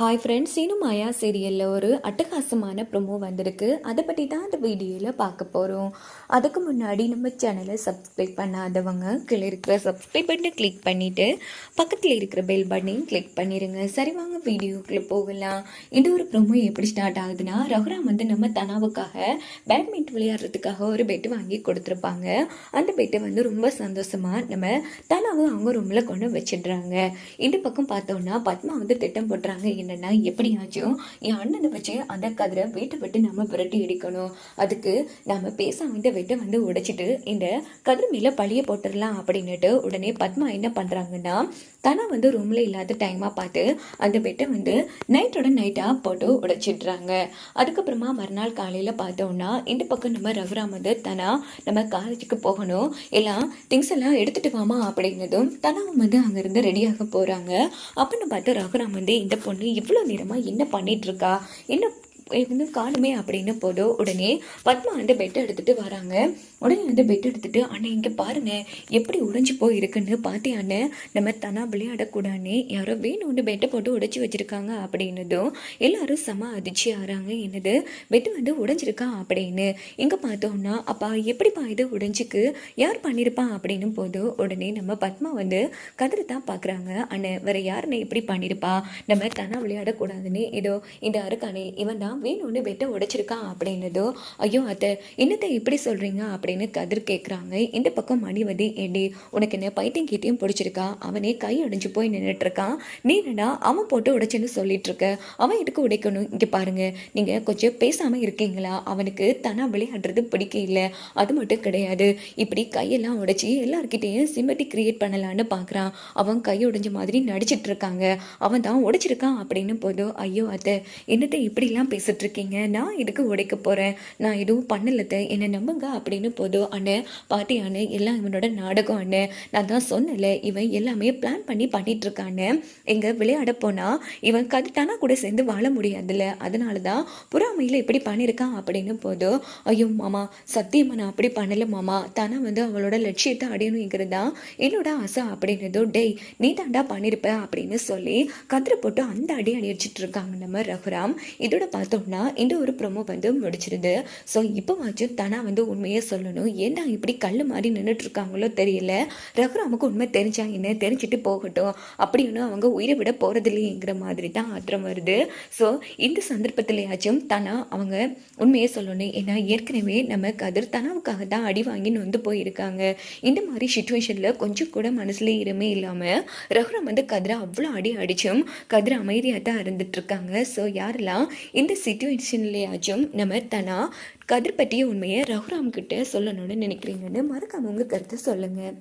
Hi friends இன்னும் மாயா சீரியலில் ஒரு அட்டகாசமான ப்ரொமோ வந்திருக்கு. அதை பற்றி தான் அந்த வீடியோவில் பார்க்க போகிறோம் அதுக்கு முன்னாடி நம்ம சேனலை சப்ஸ்கிரைப் பண்ணாதவங்க கீழே இருக்கிற சப்ஸ்கிரைப் பட்டனை கிளிக் பண்ணிவிட்டு பக்கத்தில் இருக்கிற பெல் பட்டனையும் கிளிக் பண்ணிடுங்க சரி வாங்க வீடியோக்குள்ளே போகலாம். இந்த ஒரு ப்ரொமோ எப்படி ஸ்டார்ட் ஆகுதுன்னா ரகுராம் வந்து நம்ம தனாவுக்காக பேட்மிண்டன் விளையாடுறதுக்காக ஒரு பெட்டு வாங்கி கொடுத்துருப்பாங்க. அந்த பெட்டை வந்து ரொம்ப சந்தோஷமாக நம்ம தனாவை அவங்க ரூமில் கொண்டு வச்சிடுறாங்க. இந்த பக்கம் பார்த்தோன்னா பத்மா வந்து திட்டம் போட்டுறாங்க என்னன்னா எப்படியாச்சும் என் அண்ணனை வச்சு அந்த கதிரை வீட்டை விட்டு நம்ம விரட்டி அடிக்கணும் அதுக்கு நம்ம பேசாம இந்த வெட்டை வந்து உடைச்சிட்டு இந்த கதிர் மேல பழிய போட்டுடலாம் அப்படின்னுட்டு உடனே பத்மா என்ன பண்றாங்கன்னா தானா வந்து ரூம்ல இல்லாத டைமா பார்த்து அந்த வெட்டை வந்து நைட்டோட நைட்டா போட்டு உடைச்சிடுறாங்க. அதுக்கப்புறமா மறுநாள் காலையில பார்த்தோம்னா இந்த பக்கம் நம்ம ரகுராம் வந்து தனா நம்ம காலேஜுக்கு போகணும். எல்லாம் திங்ஸ் எல்லாம் எடுத்துட்டு வாமா அப்படிங்கிறதும் தனாவும் வந்து அங்கிருந்து ரெடியாக போறாங்க. அப்படின்னு பார்த்து ரகுராம் வந்து இந்த பொண்ணு இவ்வளோ நேரமாக என்ன பண்ணிட்டு இருக்கா? என்ன இன்னும் காணுமே அப்படின்னு போதோ உடனே பத்மா வந்து பெட் எடுத்துட்டு வராங்க. உடனே வந்து பெட் எடுத்துட்டு அண்ணே இங்கே பாருங்க எப்படி உடைஞ்சு போயிருக்குன்னு பார்த்தே அண்ணன் நம்ம தனா விளையாடக்கூடாதுன்னு யாரோ வேணும்னு பெட்டை போட்டு உடைச்சி வச்சிருக்காங்க அப்படின்னதும் எல்லாரும் செம அதிர்ச்சி ஆறாங்க. என்னது? பெட்டு வந்து உடைஞ்சிருக்கா? அப்படின்னு. இங்கே பார்த்தோம்னா அப்பா எப்படிப்பா இது உடைஞ்சிக்கு? யார் பண்ணியிருப்பா அப்படின்னு போதோ உடனே நம்ம பத்மா வந்து கதிரை தான் பார்க்குறாங்க அண்ணன் வேற யாருன்னு எப்படி பண்ணியிருப்பா நம்ம தனா விளையாடக்கூடாதுன்னு ஏதோ இந்த அருக்கானே இவன் தான் வேணும்னு பெட்டை உடைச்சிருக்கான் அப்படின்னதோ ஐயோ அத்தை என்னத்தை இப்படி சொல்கிறீங்க அப்படின்னு கதிர் கேட்குறாங்க இந்த பக்கம் மணிவதி ஏடி உனக்கு என்ன பைத்தியம் கீட்டியும் பிடிச்சிருக்கா? அவனே கை அடைஞ்சு போய் நின்றுட்டு இருக்கான் நீ என்னடா அவன் போட்டு உடைச்சுன்னு சொல்லிட்டு இருக்க அவன் எதுக்கு உடைக்கணும்? இங்கே பாருங்க நீங்கள் கொஞ்சம் பேசாமல் இருக்கீங்களா? அவனுக்கு தனா விளையாடுறது பிடிக்க இல்லை அது மட்டும் கிடையாது. இப்படி கையெல்லாம் உடைச்சி எல்லாருக்கிட்டேயும் சிம்பத்தி கிரியேட் பண்ணலான்னு பார்க்குறான் அவன் கை உடைஞ்ச மாதிரி நடிச்சிட்டு இருக்காங்க அவன் தான் உடைச்சிருக்கான் அப்படின்னு போதும் ஐயோ அத்தை என்னத்தை இப்படிலாம் பேச இருக்கீங்க நான் இதுக்கு உடைக்க போகிறேன் நான் எதுவும் பண்ணலத்த. என்னை நம்புங்க அப்படின்னு போதும் அண்ணே பாட்டி அண்ணே எல்லாம் இவனோட நாடகம் அண்ணே. நான் தான் சொன்னல இவன் எல்லாமே பிளான் பண்ணி பண்ணிட்டு எங்கே விளையாட போனால் இவன் கதிட்டானா கூட சேர்ந்து வாழ முடியாதுல்ல. அதனால தான் புறாமையில் இப்படி பண்ணியிருக்கான் அப்படின்னு போதும் ஐயோ மாமா சத்தியமா நான் அப்படி பண்ணல மாமா. தானே வந்து அவளோட லட்சியத்தை அடையணுங்கிறது தான் என்னோட ஆசை அப்படின்னதோ டேய் நீ தாண்டா பண்ணியிருப்ப அப்படின்னு சொல்லி கதிரை போட்டு அந்த அடி அடிச்சிட்டு இருக்காங்க நம்ம ரகுராம். இதோட பார்த்தோம்னா இந்த ஒரு ப்ரொமோ வந்து முடிச்சிருது. ஸோ இப்போவாச்சும் தனா வந்து உண்மையை சொல்லணும். ஏன்டா இப்படி கல் மாதிரி நின்றுட்டுருக்காங்களோ தெரியல. ரகுராமுக்கு உண்மை தெரிஞ்சா என்ன? தெரிஞ்சுட்டு போகட்டும். அப்படின்னு அவங்க உயிரை விட போகிறதில்லைங்கிற மாதிரி தான் ஆத்திரம் வருது. ஸோ இந்த சந்தர்ப்பத்திலேயாச்சும் தனா அவங்க உண்மையை சொல்லணும். ஏன்னா ஏற்கனவே நம்ம கதிர் தனாவுக்காக தான் அடி வாங்கி நொந்து போயிருக்காங்க. இந்த மாதிரி சுச்சுவேஷனில் கொஞ்சம் கூட மனசுல இருமே இல்லாமல் ரகுராம் வந்து கதிரை அவ்வளோ அடி அடிச்சும் கதிரை அமைதியாக தான் இருந்துட்டு இருக்காங்க ஸோ யாரெல்லாம் இந்த சுச்சுவேஷன்லேயாச்சும் நம்ம தனா கதிர் பற்றிய உண்மையை ரகுராம் கிட்ட சொல்லணும்னு நினைக்கிறீங்கன்னு மறக்காம உங்கள் கருத்தை சொல்லுங்கள்